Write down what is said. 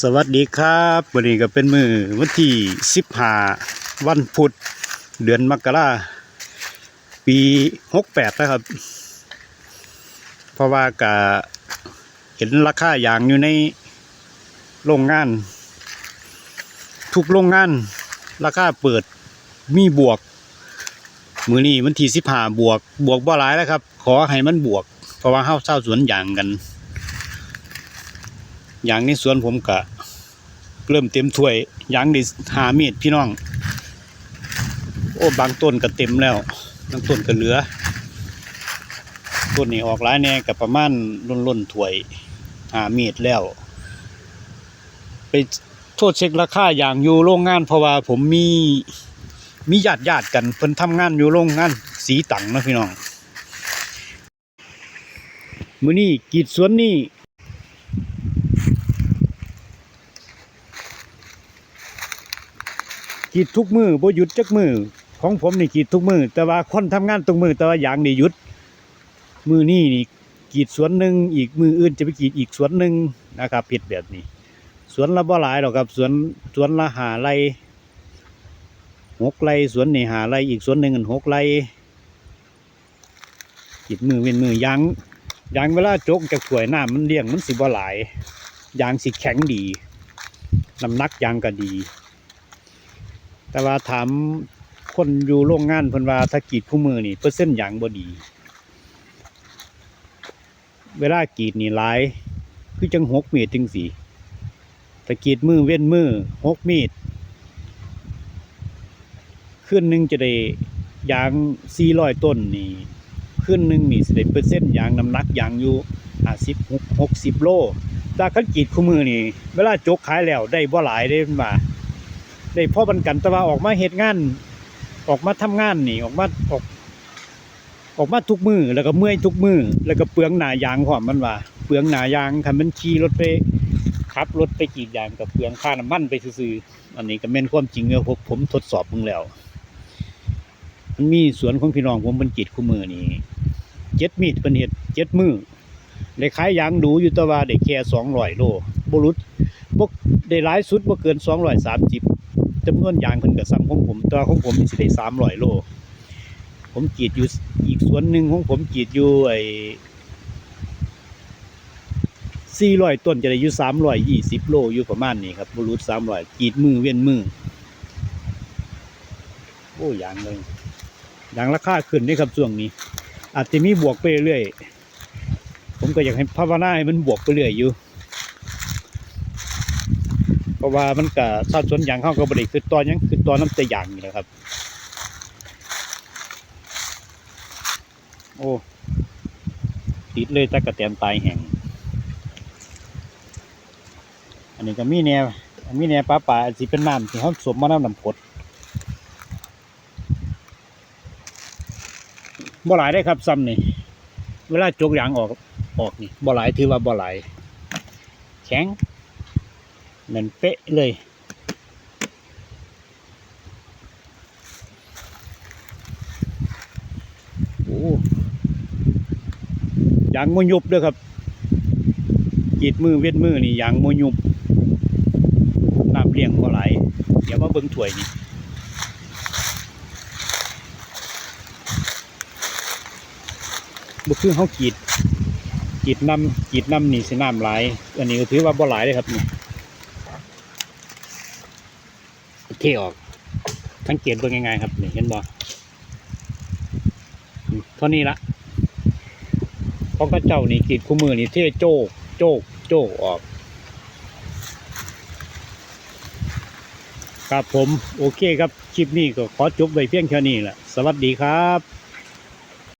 สวัสดีครับวันนี้ก็เป็นมือวันที่สิบห้าวันพุธเดือนมกราปีหกแปดนะครับ เพราะว่ากะเห็นราคาอย่างอยู่ในโรงงาน ทุกโรงงาน ราคาเปิดมีบวก มือนี้วันที่สิบห้าบวก บวกบ่หลายแล้วครับ ขอให้มันบวก เพราะว่าเฮาเศร้าสวนอย่างกัน ยางในสวนผมกะเริ่มเต็มถ้วยยางไดิหาเมีดพี่น้อง โอ้บางต้นก็เต็มแล้วบางต้นก็เหลือ ต้นนี้ออกหลายแน่กับประมาณล้นล้นๆถ้วยหาเมีดแล้ว ไปโทษเช็คราคาอย่างอยู่โรงงานเพราะว่าผมมีมีญาติญาติกันเพิ่นทำงานอยู่โรงงานสีตังนะพี่น้อง มือนี้กีดสวนนี่ กีดทุกมือบ่หยุดจักมือของผมนี่กีดทุกมือแต่ว่าคนทำงานตรงมือแต่ว่าอย่างนี่หยุด มือนี่นี่กีดสวนหนึ่งอีกมืออื่นจะไปกีดอีกสวนหนึ่งนะครับผิดแบบนี้ สวนละบ่หลายหรอกครับสวนสวนละหาไรหกไรสวนนี่หาไรอีกสวนหนึ่งหกไรกีดมือเว้นมือยางยางเวลาจกจากถ้วยหน้ำมันเลี้ยงมันสิบ่หลายยางสิแข็งดีน้ำหนักยางก็ดี แต่ว่าถามคนอยู่โรงงานเพิ่นว่าถ้ากรีดคู่มือนี่เปอร์เซ็นต์ยางบ่ดี เวลากรีดนี่หลาย คือจังหกเมตรจังสีถ้ากรีดมือเว้นมือหกเมตรขึ้นหนึ่งจะได้ยางสี่ร้อยต้นนี่ขึ้นหนึ่งนี่สิได้เปอร์เซ็นต์ยางน้ำหนักยางอยู่ห้าสิบหกหกสิบโลแต่คันกรีดคู่มือนี่ เวลาจกขายแล้วได้บ่หลายได้มา ได้พ่อบันกันแต่ว่าออกมาเฮ็ดงาน ออกมาทำงานนี่ออกมาออกออกมาทุกมือแล้วก็เมื่อยทุกมือแล้วก็เปลืองหนายางพร้อมมันว่าเปลืองหนายางคันมันขี่รถไปขับรถไปกีดยางกับเปลืองค่าน้ำมันไปซื่ออันนี้ก็แม่นความจริงเนอผมผมทดสอบมึงแล้ว มันมีสวนของพี่น้องผมเป็นกรีดคู่มือนี่เจ็ดมีดเป็นเห็ดเจ็ดมือได้ขายยางดูอยู่ต่ว่าได้แค่สองร้อยโลบรุษบกได้หลายสุดบ่เกินสองร้อยสามสิบ จำนวนยางเพิ่นก็ซ้ำของผมตัวของผมสิได้สามร้อยโล ผมกรีดอยู่อีกสวนหนึ่งของผมกรีดอยู่ไอ้สี่ร้อยต้นจะได้อยู่สามร้อยยี่สิบโลอยู่ประมาณนี้ครับบรูษสามร้อยกรีดมือเว้นมือโอ้ยางเลยยางราคาขึ้นนี่ครับช่วงนี้ อาจจะมีบวกไปเรื่อยผมก็อยากให้ภาวนาให้มันบวกไปเรื่อยอยู่ เพราะว่ามันก็ถ้าสวนยางเข้าก็บริคือตอนยังคือตอนน้ำแต่ยางนี่แหละครับ โอ้ติดเลยตะกะแตนตายแห่ง อันนี้ก็มีแนวมีแนวปลาป่าสิเป็นน้ำที่เขาสวมมาน้ำน้ำพดบ่หลายได้ครับซ้ำนี่เวลาจกยางออกออกนี่บ่หลายถือว่าบ่หลายแข็ง เหมือนเป๊ะเลยโอ้ยางมยุบด้วยครับกีดมือเวทมือนี่ยางมยุบน้ำเลี้ยงก็ไหลเดี๋ยวมาเบิ่งถ้วยนี่บุคือเขากีดกีดน้ำกีดน้ำนี่สิน้ำไหลอันนี้ก็ถือว่าบ่หลเลยครับนี่ เทออกสังเกตเบิ่งง่ายๆครับนี่เห็นบ่อืมเท่านี้ละเพราะกระเจ้านี่กีดคู่มือนี่เทโจกโจกโจกออก ครับผมโอเคครับ คลิปนี้ก็ขอจบไว้เพียงแค่นี้แหละสวัสดีครับ